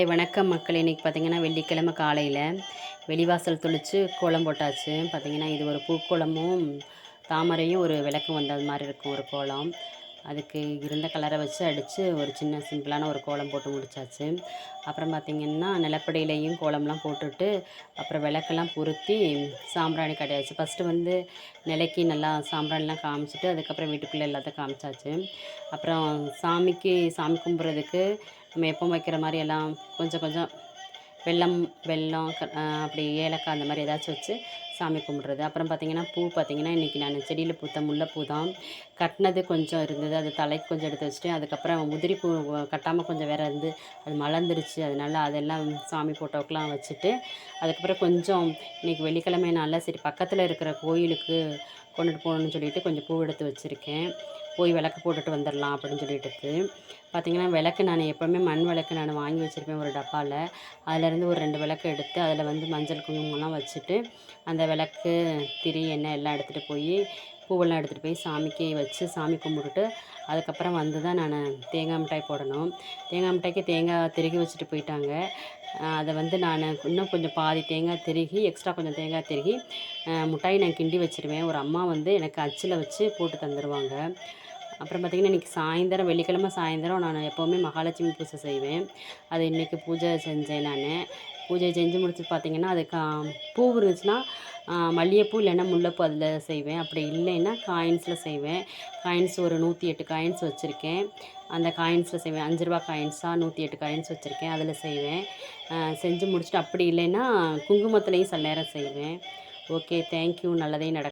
Hi வணக்கம் மக்கள். இன்றைக்கி பார்த்திங்கன்னா வெள்ளிக்கிழமை காலையில் வெளிவாசல் துளிச்சு கோலம் போட்டாச்சு. பார்த்தீங்கன்னா இது ஒரு பூக்கோலமும் தாமரையும் ஒரு விளக்கு வந்தது மாதிரி இருக்கும் ஒரு கோலம். அதுக்கு இருந்த கலரை வச்சு அடித்து ஒரு சின்ன சிம்பிளான ஒரு கோலம் போட்டு முடிச்சாச்சு. அப்புறம் பார்த்திங்கன்னா நிலப்படியிலையும் கோலம்லாம் போட்டுட்டு அப்புறம் விளக்கெல்லாம் பொருத்தி சாம்பிராணி கடையாச்சு ஃபஸ்ட்டு வந்து நிலைக்கு நல்லா சாம்பிராணிலாம் காமிச்சிட்டு அதுக்கப்புறம் வீட்டுக்குள்ளே எல்லாத்தையும் காமிச்சாச்சு. அப்புறம் சாமிக்கு சாமி கும்பிட்றதுக்கு நம்ம எப்போ வைக்கிற மாதிரி எல்லாம் கொஞ்சம் கொஞ்சம் வெள்ளம் வெல்லம் அப்படி ஏலக்காய் அந்த மாதிரி ஏதாச்சும் வச்சு சாமி கும்பிட்றது. அப்புறம் பார்த்திங்கன்னா பூ பார்த்திங்கன்னா இன்றைக்கி நான் செடியில் பூத்த முல்லைப்பூ தான். கட்டினது கொஞ்சம் இருந்தது. அது தலைக்கு கொஞ்சம் எடுத்து வச்சுட்டு அதுக்கப்புறம் முதிரி பூ கட்டாமல் கொஞ்சம் வேறு இருந்து அது மலர்ந்துருச்சு. அதனால் அதெல்லாம் சாமி ஃபோட்டோக்கெலாம் வச்சுட்டு அதுக்கப்புறம் கொஞ்சம் இன்றைக்கி வெள்ளிக்கிழமைனால சரி பக்கத்தில் இருக்கிற கோயிலுக்கு கொண்டுட்டு போகணுன்னு சொல்லிட்டு கொஞ்சம் பூ எடுத்து வச்சுருக்கேன். போய் விளக்கு போட்டுட்டு வந்துடலாம் அப்படின்னு சொல்லிட்டு பார்த்திங்கன்னா விளக்கு நான் எப்போவுமே மண் விளக்கு நான் வாங்கி வச்சுருப்பேன் ஒரு டப்பாவில் அதிலேருந்து ஒரு ரெண்டு விளக்கு எடுத்து அதில் வந்து மஞ்சள் குங்குமம்லாம் வச்சுட்டு அந்த விளக்கு திரி எண்ணெய் எல்லாம் எடுத்துகிட்டு போய் பூவெல்லாம் எடுத்துகிட்டு போய் சாமிக்கு வச்சு சாமி கும்பிட்டுட்டு அதுக்கப்புறம் வந்து தான் நான் தேங்காய் மிட்டாய் போடணும். தேங்காய் மிட்டாய்க்கு தேங்காய் திருகி வச்சுட்டு போயிட்டாங்க. அதை வந்து நான் இன்னும் கொஞ்சம் பாதி தேங்காய் திருகி எக்ஸ்ட்ரா கொஞ்சம் தேங்காய் திருகி மிட்டாய் நான் கிண்டி வச்சுருவேன். ஒரு அம்மா வந்து எனக்கு அச்சில் வச்சு போட்டு தந்துடுவாங்க அப்புறம் பார்த்திங்கன்னா இன்றைக்கி சாயந்தரம் வெள்ளிக்கிழமை சாயந்தரம் நான் எப்போவுமே மகாலட்சுமி பூஜை செய்வேன். அது இன்றைக்கி பூஜை செஞ்சேன் நான். பூஜை செஞ்சு முடிச்சு பார்த்திங்கன்னா அதுக்கு பூ இருந்துச்சுன்னா மல்லிகைப்பூ இல்லைன்னா முல்லைப்பூ அதில் செய்வேன். அப்படி இல்லைன்னா காயின்ஸில் செய்வேன். காயின்ஸ் ஒரு நூற்றி எட்டு காயின்ஸ் வச்சுருக்கேன். அந்த காயின்ஸில் செய்வேன். அஞ்சு ரூபா காயின்ஸாக நூற்றி எட்டு காயின்ஸ் வச்சுருக்கேன். அதில் செய்வேன். செஞ்சு முடிச்சுட்டு அப்படி இல்லைன்னா குங்குமத்துலேயும் சில நேரம் செய்வேன். ஓகே தேங்க்யூ நல்லதே நடக்கும்.